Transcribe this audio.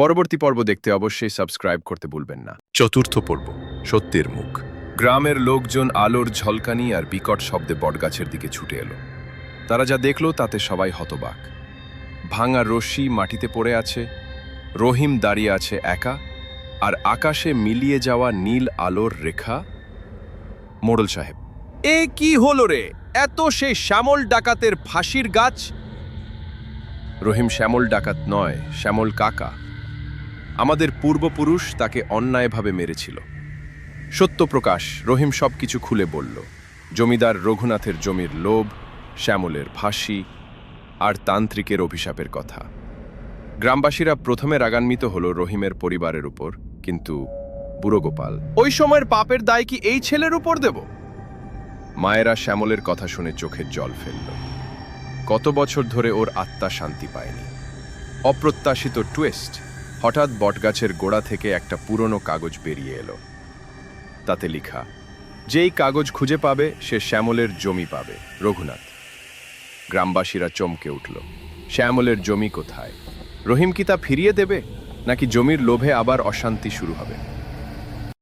পরবর্তী পর্ব দেখতে অবশ্যই সাবস্ক্রাইব করতে ভুলবেন না। চতুর্থ পর্ব সত্যের মুখ। গ্রামের লোকজন আলোর ঝলকানি আর বিকট শব্দে বটগাছের দিকে ছুটে এলো। তারা যা দেখল তাতে সবাই হতবাক। ভাঙা রশ্মি মাটিতে পড়ে আছে রহিম দাঁড়িয়ে আছে একা আর আকাশে মিলিয়ে যাওয়া নীল আলোর রেখা। মোড়ল সাহেব এ কি হলো রে? এত সেই শ্যামল ডাকাতের ফাঁসির গাছ? রহিম শ্যামল ডাকাত নয় শ্যামল কাকা। আমাদের পূর্বপুরুষ তাকে অন্যায়ভাবে মেরেছিল। সত্যপ্রকাশ রহিম সবকিছু খুলে বলল, জমিদার রঘুনাথের জমির লোভ, শ্যামলের ফাঁসি আর তান্ত্রিকের অভিশাপের কথা। গ্রামবাসীরা প্রথমে রাগান্বিত হল রহিমের পরিবারের উপর, কিন্তু বুড়ো গোপাল ওই সময়ের পাপের দায় কি এই ছেলের উপর দেব? মায়েরা শ্যামলের কথা শুনে চোখের জল ফেলল। কত বছর ধরে ওর আত্মা শান্তি পায়নি। অপ্রত্যাশিত টুয়েস্ট হঠাৎ বটগাছের গোড়া থেকে একটা পুরনো কাগজ বেরিয়ে এলো। তাতে লিখা, যেই কাগজ খুঁজে পাবে, সে শ্যামলের জমি পাবে, রঘুনাথ। গ্রামবাসীরা চমকে উঠল, শ্যামলের জমি কোথায়? রহিম কি তা ফিরিয়ে দেবে? নাকি জমির লোভে আবার অশান্তি শুরু হবে?